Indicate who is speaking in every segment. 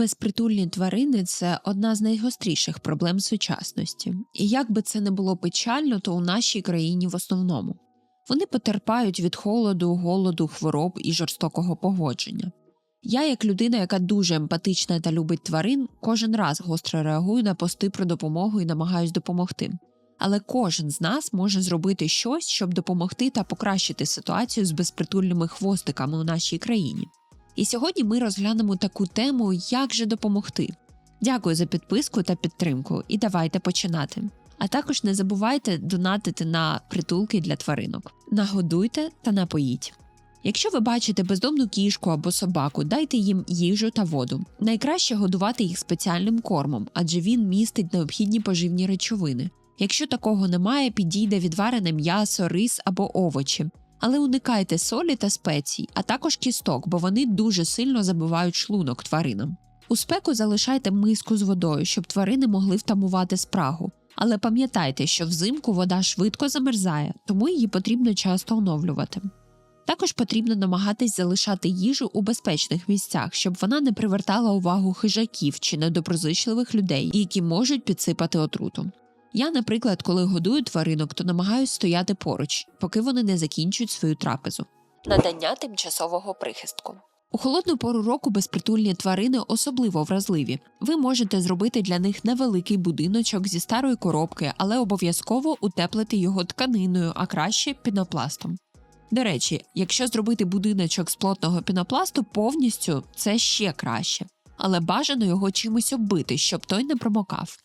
Speaker 1: Безпритульні тварини це одна з найгостріших проблем сучасності, і як би це не було печально, то у нашій країні в основному вони потерпають від холоду, голоду, хвороб і жорстокого погодження. Я, як людина, яка дуже емпатична та любить тварин, кожен раз гостро реагую на пости про допомогу і намагаюсь допомогти. Але кожен з нас може зробити щось, щоб допомогти та покращити ситуацію з безпритульними хвостиками у нашій країні. І сьогодні ми розглянемо таку тему, як же допомогти. Дякую за підписку та підтримку, і давайте починати. А також не забувайте донатити на притулки для тваринок. Нагодуйте та напоїть. Якщо ви бачите бездомну кішку або собаку, дайте їм їжу та воду. Найкраще годувати їх спеціальним кормом, адже він містить необхідні поживні речовини. Якщо такого немає, підійде відварене м'ясо, рис або овочі. Але уникайте солі та спецій, а також кісток, бо вони дуже сильно забивають шлунок тваринам. У спеку залишайте миску з водою, щоб тварини могли втамувати спрагу. Але пам'ятайте, що взимку вода швидко замерзає, тому її потрібно часто оновлювати. Також потрібно намагатись залишати їжу у безпечних місцях, щоб вона не привертала увагу хижаків чи недоброзичливих людей, які можуть підсипати отруту. Я, наприклад, коли годую тваринок, то намагаюсь стояти поруч, поки вони не закінчують свою трапезу. Надання тимчасового прихистку. У холодну пору року безпритульні тварини особливо вразливі. Ви можете зробити для них невеликий будиночок зі старої коробки, але обов'язково утеплити його тканиною, а краще пінопластом. До речі, якщо зробити будиночок з плотного пінопласту повністю, це ще краще, але бажано його чимось оббити, щоб той не промокав.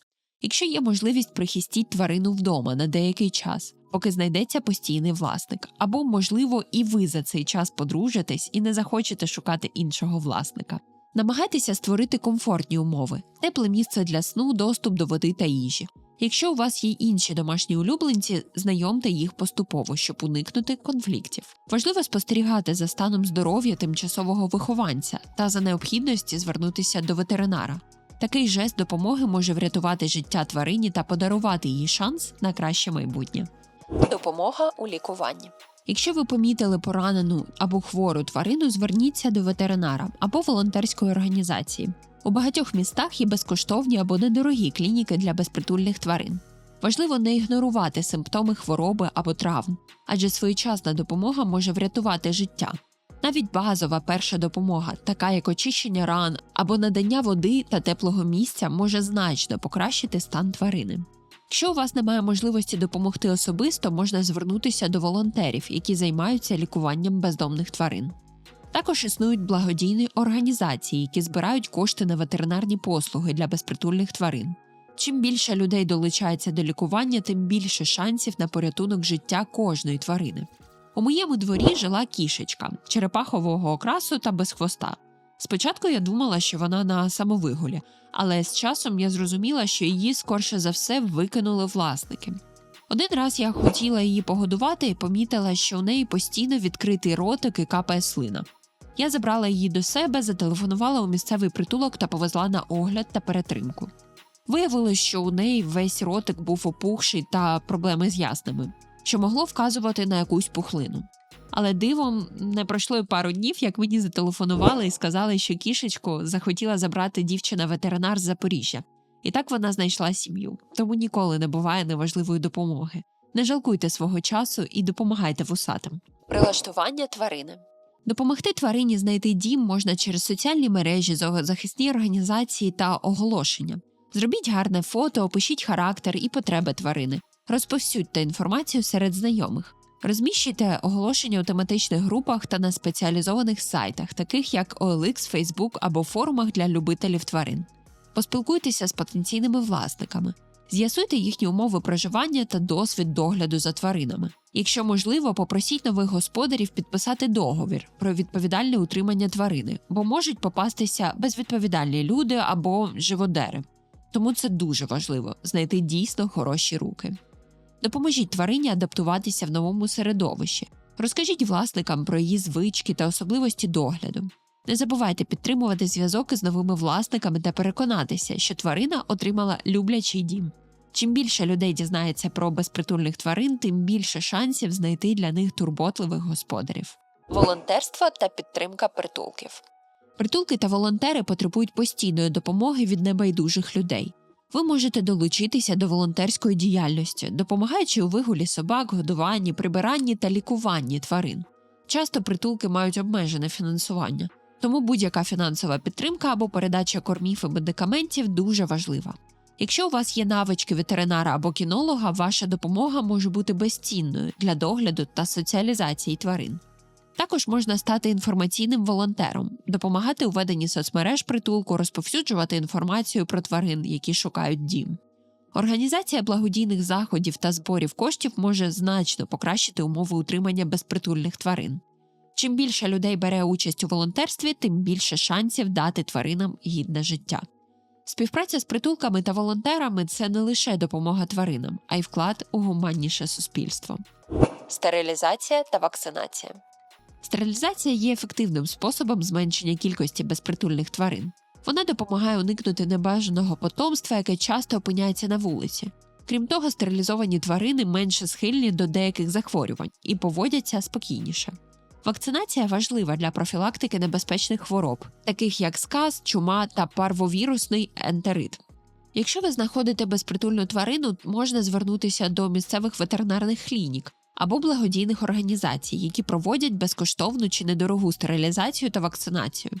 Speaker 1: Якщо є можливість прихистіть тварину вдома на деякий час, поки знайдеться постійний власник, або, можливо, і ви за цей час подружитесь і не захочете шукати іншого власника. Намагайтеся створити комфортні умови, тепле місце для сну, доступ до води та їжі. Якщо у вас є інші домашні улюбленці, знайомте їх поступово, щоб уникнути конфліктів. Важливо спостерігати за станом здоров'я тимчасового вихованця та за необхідності звернутися до ветеринара. Такий жест допомоги може врятувати життя тварині та подарувати їй шанс на краще майбутнє. Допомога у лікуванні. Якщо ви помітили поранену або хвору тварину, зверніться до ветеринара або волонтерської організації. У багатьох містах є безкоштовні або недорогі клініки для безпритульних тварин. Важливо не ігнорувати симптоми хвороби або травм, адже своєчасна допомога може врятувати життя. Навіть базова перша допомога, така як очищення ран або надання води та теплого місця, може значно покращити стан тварини. Якщо у вас немає можливості допомогти особисто, можна звернутися до волонтерів, які займаються лікуванням бездомних тварин. Також існують благодійні організації, які збирають кошти на ветеринарні послуги для безпритульних тварин. Чим більше людей долучається до лікування, тим більше шансів на порятунок життя кожної тварини. У моєму дворі жила кішечка черепахового окрасу та без хвоста. Спочатку я думала, що вона на самовигулі, але з часом я зрозуміла, що її скорше за все викинули власники. Один раз я хотіла її погодувати і помітила, що у неї постійно відкритий ротик і капає слина. Я забрала її до себе, зателефонувала у місцевий притулок та повезла на огляд та перетримку. Виявилось, що у неї весь ротик був опухший та проблеми з ясними, що могло вказувати на якусь пухлину. Але дивом не пройшло й пару днів, як мені зателефонували і сказали, що кішечку захотіла забрати дівчина-ветеринар з Запоріжжя. І так вона знайшла сім'ю, тому ніколи не буває неважливої допомоги. Не жалкуйте свого часу і допомагайте вусатим. Прилаштування тварини допомогти тварині знайти дім можна через соціальні мережі, захисні організації та оголошення. Зробіть гарне фото, опишіть характер і потреби тварини, розповсюдьте інформацію серед знайомих. Розміщуйте оголошення у тематичних групах та на спеціалізованих сайтах, таких як OLX, Facebook або форумах для любителів тварин. Поспілкуйтеся з потенційними власниками, з'ясуйте їхні умови проживання та досвід догляду за тваринами. Якщо можливо, попросіть нових господарів підписати договір про відповідальне утримання тварини, бо можуть попастися безвідповідальні люди або живодери. Тому це дуже важливо знайти дійсно хороші руки. Допоможіть тварині адаптуватися в новому середовищі, розкажіть власникам про її звички та особливості догляду. Не забувайте підтримувати зв'язок із новими власниками та переконатися, що тварина отримала люблячий дім. Чим більше людей дізнається про безпритульних тварин, тим більше шансів знайти для них турботливих господарів. Волонтерство та підтримка притулків. Притулки та волонтери потребують постійної допомоги від небайдужих людей. Ви можете долучитися до волонтерської діяльності, допомагаючи у вигулі собак, годуванні, прибиранні та лікуванні тварин. Часто притулки мають обмежене фінансування, тому будь-яка фінансова підтримка або передача кормів і медикаментів дуже важлива. Якщо у вас є навички ветеринара або кінолога, ваша допомога може бути безцінною для догляду та соціалізації тварин. Також можна стати інформаційним волонтером, допомагати у веденні соцмереж притулку, розповсюджувати інформацію про тварин, які шукають дім. Організація благодійних заходів та зборів коштів може значно покращити умови утримання безпритульних тварин. Чим більше людей бере участь у волонтерстві, тим більше шансів дати тваринам гідне життя. Співпраця з притулками та волонтерами це не лише допомога тваринам, а й вклад у гуманніше суспільство. Стерилізація та вакцинація. Стерилізація є ефективним способом зменшення кількості безпритульних тварин. Вона допомагає уникнути небажаного потомства, яке часто опиняється на вулиці. Крім того, стерилізовані тварини менше схильні до деяких захворювань і поводяться спокійніше. Вакцинація важлива для профілактики небезпечних хвороб, таких як сказ, чума та парвовірусний ентерит. Якщо ви знаходите безпритульну тварину, можна звернутися до місцевих ветеринарних клінік або благодійних організацій, які проводять безкоштовну чи недорогу стерилізацію та вакцинацію.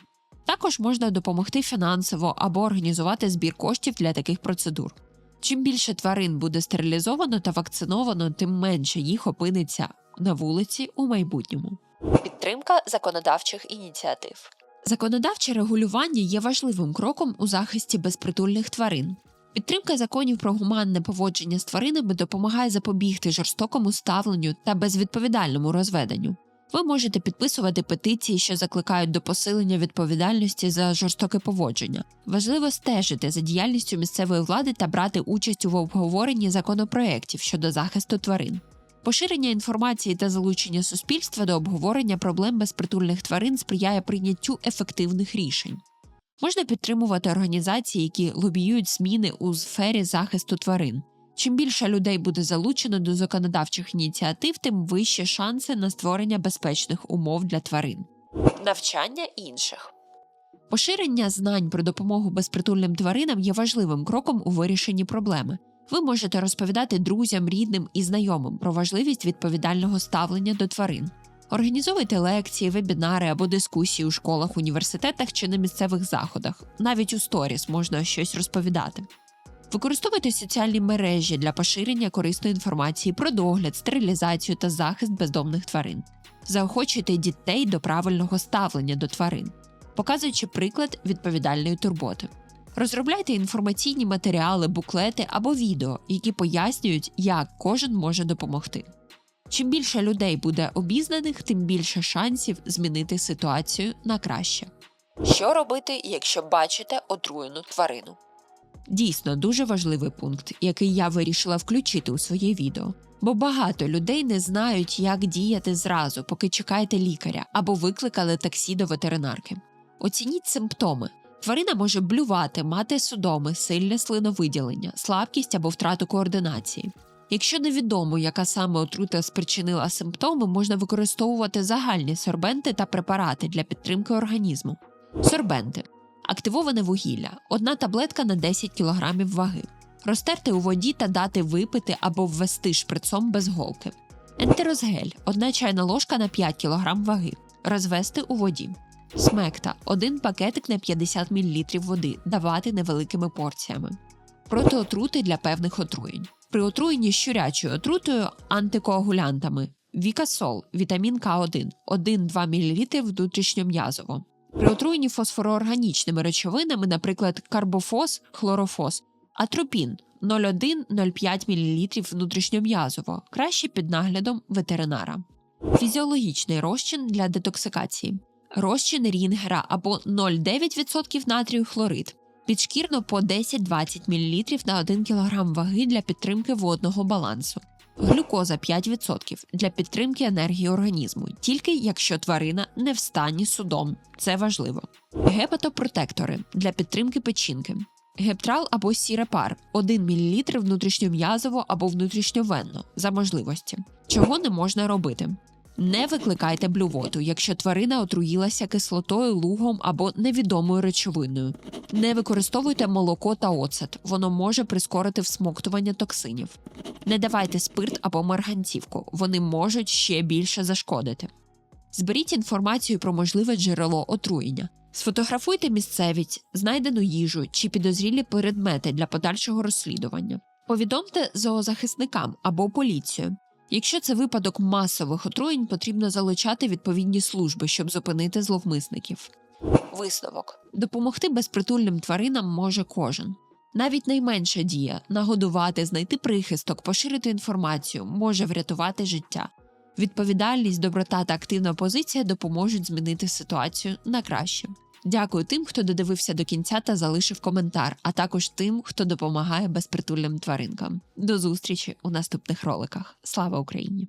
Speaker 1: Також можна допомогти фінансово або організувати збір коштів для таких процедур. Чим більше тварин буде стерилізовано та вакциновано, тим менше їх опиниться на вулиці у майбутньому. Підтримка законодавчих ініціатив. Законодавче регулювання є важливим кроком у захисті безпритульних тварин. Підтримка законів про гуманне поводження з тваринами допомагає запобігти жорстокому ставленню та безвідповідальному розведенню. Ви можете підписувати петиції, що закликають до посилення відповідальності за жорстоке поводження. Важливо стежити за діяльністю місцевої влади та брати участь у обговоренні законопроєктів щодо захисту тварин. Поширення інформації та залучення суспільства до обговорення проблем безпритульних тварин сприяє прийняттю ефективних рішень. Можна підтримувати організації, які лобіюють зміни у сфері захисту тварин. Чим більше людей буде залучено до законодавчих ініціатив, тим вищі шанси на створення безпечних умов для тварин. Навчання інших поширення знань про допомогу безпритульним тваринам є важливим кроком у вирішенні проблеми. Ви можете розповідати друзям, рідним і знайомим про важливість відповідального ставлення до тварин. Організовуйте лекції, вебінари або дискусії у школах, університетах чи на місцевих заходах. Навіть у сторіс можна щось розповідати. Використовуйте соціальні мережі для поширення корисної інформації про догляд, стерилізацію та захист бездомних тварин. Заохочуйте дітей до правильного ставлення до тварин, показуючи приклад відповідальної турботи. Розробляйте інформаційні матеріали, буклети або відео, які пояснюють, як кожен може допомогти. Чим більше людей буде обізнаних, тим більше шансів змінити ситуацію на краще. Що робити, якщо бачите отруєну тварину? Дійсно дуже важливий пункт, який я вирішила включити у своє відео. Бо багато людей не знають, як діяти зразу, поки чекаєте лікаря або викликали таксі до ветеринарки. Оцініть симптоми. Тварина може блювати, мати судоми, сильне слиновиділення, слабкість або втрату координації. Якщо невідомо, яка саме отрута спричинила симптоми, можна використовувати загальні сорбенти та препарати для підтримки організму. Сорбенти активоване вугілля, одна таблетка на 10 кг ваги, розтерти у воді та дати випити або ввести шприцом без голки. Ентерозгель одна чайна ложка на 5 кг ваги, розвести у воді. Смекта один пакетик на 50 мл води, давати невеликими порціями. Протиотрути для певних отруєнь. При отруєнні щурячою отрутою антикоагулянтами Вікасол, вітамін К1, 1-2 мл внутрішньом'язово. При отруєнні фосфороорганічними речовинами, наприклад, карбофос, хлорофос, атропін 0,1-0,5 мл внутрішньом'язово, краще під наглядом ветеринара. Фізіологічний розчин для детоксикації. Розчин рінгера або 0,9% натрію хлорид. Підшкірно по 10-20 мл на 1 кг ваги для підтримки водного балансу. Глюкоза 5% для підтримки енергії організму, тільки якщо тварина не в стані судом. Це важливо. Гепатопротектори для підтримки печінки. Гептрал або сірепар 1 мл внутрішньом'язово або внутрішньовенно за можливості. Чого не можна робити. Не викликайте блювоту, якщо тварина отруїлася кислотою, лугом або невідомою речовиною. Не використовуйте молоко та оцет, воно може прискорити всмоктування токсинів. Не давайте спирт або марганцівку, вони можуть ще більше зашкодити. Зберіть інформацію про можливе джерело отруєння. Сфотографуйте місцевість, знайдену їжу чи підозрілі предмети для подальшого розслідування. Повідомте зоозахисникам або поліцію. Якщо це випадок масових отруєнь, потрібно залучати відповідні служби, щоб зупинити зловмисників. Висновок допомогти безпритульним тваринам може кожен. Навіть найменша дія нагодувати, знайти прихисток, поширити інформацію може врятувати життя. Відповідальність, доброта та активна позиція допоможуть змінити ситуацію на краще. Дякую тим, хто додивився до кінця та залишив коментар, а також тим, хто допомагає безпритульним тваринкам. До зустрічі у наступних роликах. Слава Україні!